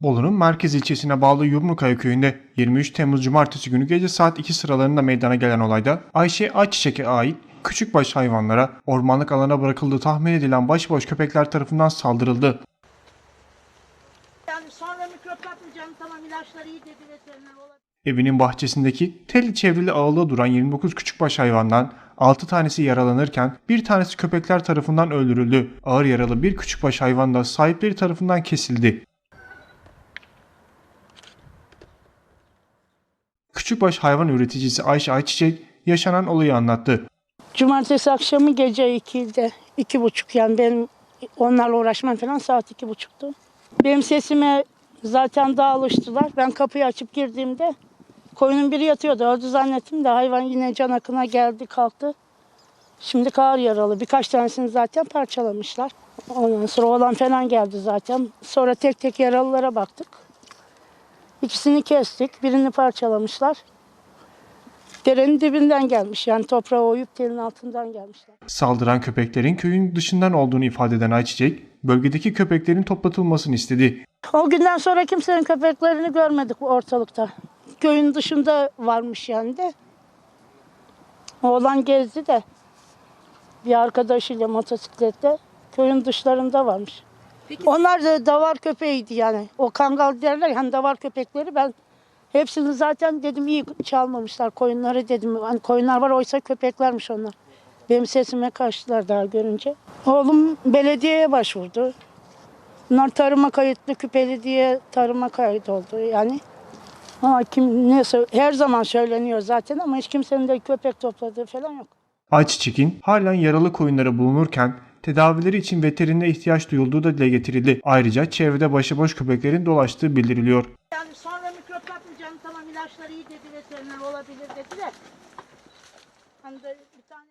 Bolu'nun merkez ilçesine bağlı Yumrukaya köyünde 23 Temmuz Cumartesi günü gece saat 2 sıralarında meydana gelen olayda Ayşe Ayçiçek'e ait küçükbaş hayvanlara ormanlık alana bırakıldığı tahmin edilen başıboş köpekler tarafından saldırıldı. Yani sonra mikrop tamam ilaçları iyi dedi veteriner olabilir. Evinin bahçesindeki telli çevrili ağılda duran 29 küçükbaş hayvandan 6 tanesi yaralanırken bir tanesi köpekler tarafından öldürüldü. Ağır yaralı bir küçükbaş hayvan da sahipleri tarafından kesildi. Küçükbaş hayvan üreticisi Ayşe Ayçiçek yaşanan olayı anlattı. Cumartesi akşamı gece 2'de, iki buçuk yani benim onlarla uğraşmam falan saat iki buçuktu. Benim sesime zaten daha alıştılar. Ben kapıyı açıp girdiğimde koyunun biri yatıyordu. Öldü zannettim de hayvan yine can akına geldi kalktı. Şimdi ağır yaralı. Birkaç tanesini zaten parçalamışlar. Ondan sonra oğlan falan geldi zaten. Sonra tek tek yaralılara baktık. İkisini kestik. Birini parçalamışlar. Derenin dibinden gelmiş. Yani toprağa oyup telin altından gelmişler. Saldıran köpeklerin köyün dışından olduğunu ifade eden Ayçiçek, bölgedeki köpeklerin toplatılmasını istedi. O günden sonra kimsenin köpeklerini görmedik bu ortalıkta. Köyün dışında varmış yani de. Oğlan gezdi de bir arkadaşıyla motosiklette köyün dışlarında varmış. Onlar da davar köpeğiydi yani. O kangal derler yani davar köpekleri ben hepsini zaten dedim iyi çalmamışlar koyunları dedim. Hani koyunlar var oysa köpeklermiş onlar. Benim sesime kaçtılar daha görünce. Oğlum belediyeye başvurdu. Bunlar tarıma kayıtlı küpeli diye tarıma kayıt oldu yani. Ama kim ne her zaman söyleniyor zaten ama hiç kimsenin de köpek topladığı falan yok. Ayçiçek'in halen yaralı koyunları bulunurken tedavileri için veterine ihtiyaç duyulduğu da dile getirildi. Ayrıca çevrede başıboş köpeklerin dolaştığı bildiriliyor. Yani sonra mikrop kapmayacağım tamam ilaçları iyi dedi veteriner olabilir dediler. Hani de bir tane